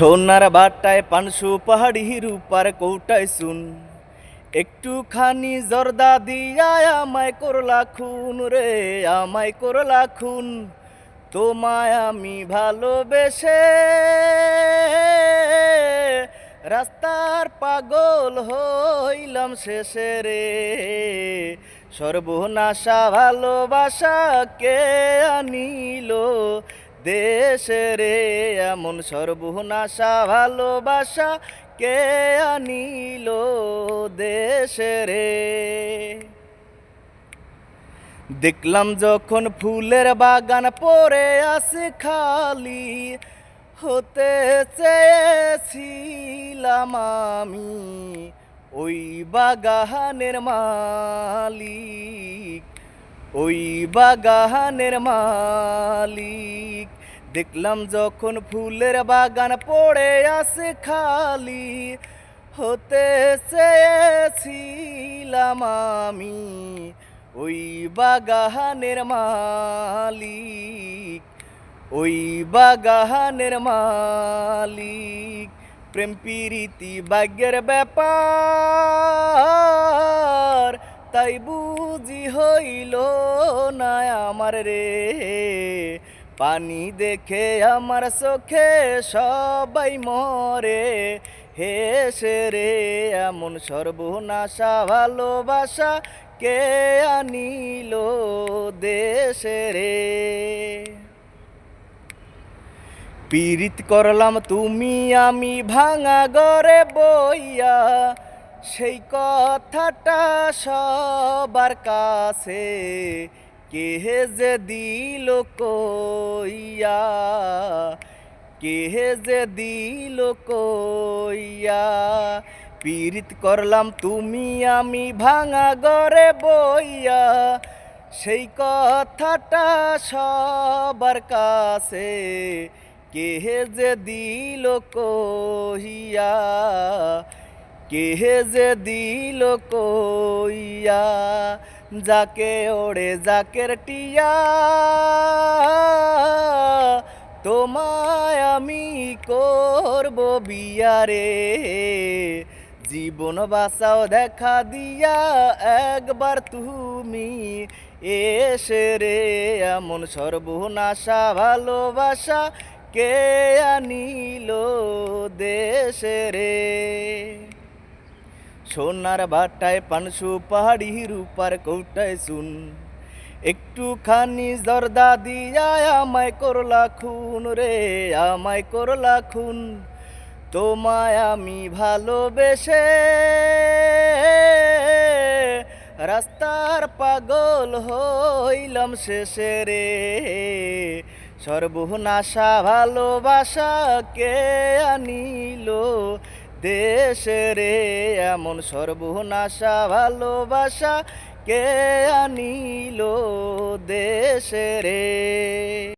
সোনার বাটায় পানসু পাহাড়ি রূপার কৌটায় শুন একটুখানি জর্দা দিয়া আমায় করলা খুন রে, আমায় করলা খুন। তোমায় আমি ভালোবেসে রাস্তার পাগল হইলাম শেষে রে। সর্বনাশা ভালোবাসা কে আনিল? দেশে রে এমন সর্বনাশা ভালোবাসা কে আনিল দেশে রে দেখলাম যখন ফুলের বাগান পরে আসে খালি, হতে চেয়েছিলাম আমি ওই বাগানের মালিক। ওই বাগানের মালিক। দেখলাম যখন ফুলের বাগান পড়ে আছে খালি, হতে চেয়েছিলাম আমি। ওই বাগানের মালিক, ওই বাগানের মালিক। প্রেম, প্রীতি, ভাগ্যের ব্যাপার। তাই বুঝি হইল না আমার রে। পানি দেখে আমার চোখে সবাই মরে। হেসে রে, এমন সর্বনাশা ভালোবাসা কে আনিল দেশে রে? পীড়িত করলাম তুমি আমি ভাঙা গড়ে বইয়া। সেই কথাটা সবার কাছে, কে যে দিল কইয়া, কে যে দিল কইয়া, পীড়িত করলাম তুমি, আমি ভাঙা গড়ে বইয়া। সেই কথাটা সবার কাছে, কে যে দিল কহিয়া কে যে দিল কইয়া, যাকে ওড়ে জাকের টিয়া। তোমায় আমি করব বিয়ারে, জীবন বাঁচাও দেখা দিয়া। একবার তুমি এসে রে, এমন সর্বনাশা ভালোবাসা কে আনিল দেশে রে? সোনার বাটায় পানসু পাহাড়ি রূপার কৌটায় শুন একটুখানি জর্দা দিয়া আমায় করলা খুন রে, আমায় করলা খুন। তোমায় আমি ভালোবেসে রাস্তার পাগল হইলাম শেষে রে। সর্বনাশা ভালোবাসা কে আনিল? দেশে রে এমন সর্বনাশা ভালোবাসা কে আনিল দেশে রে?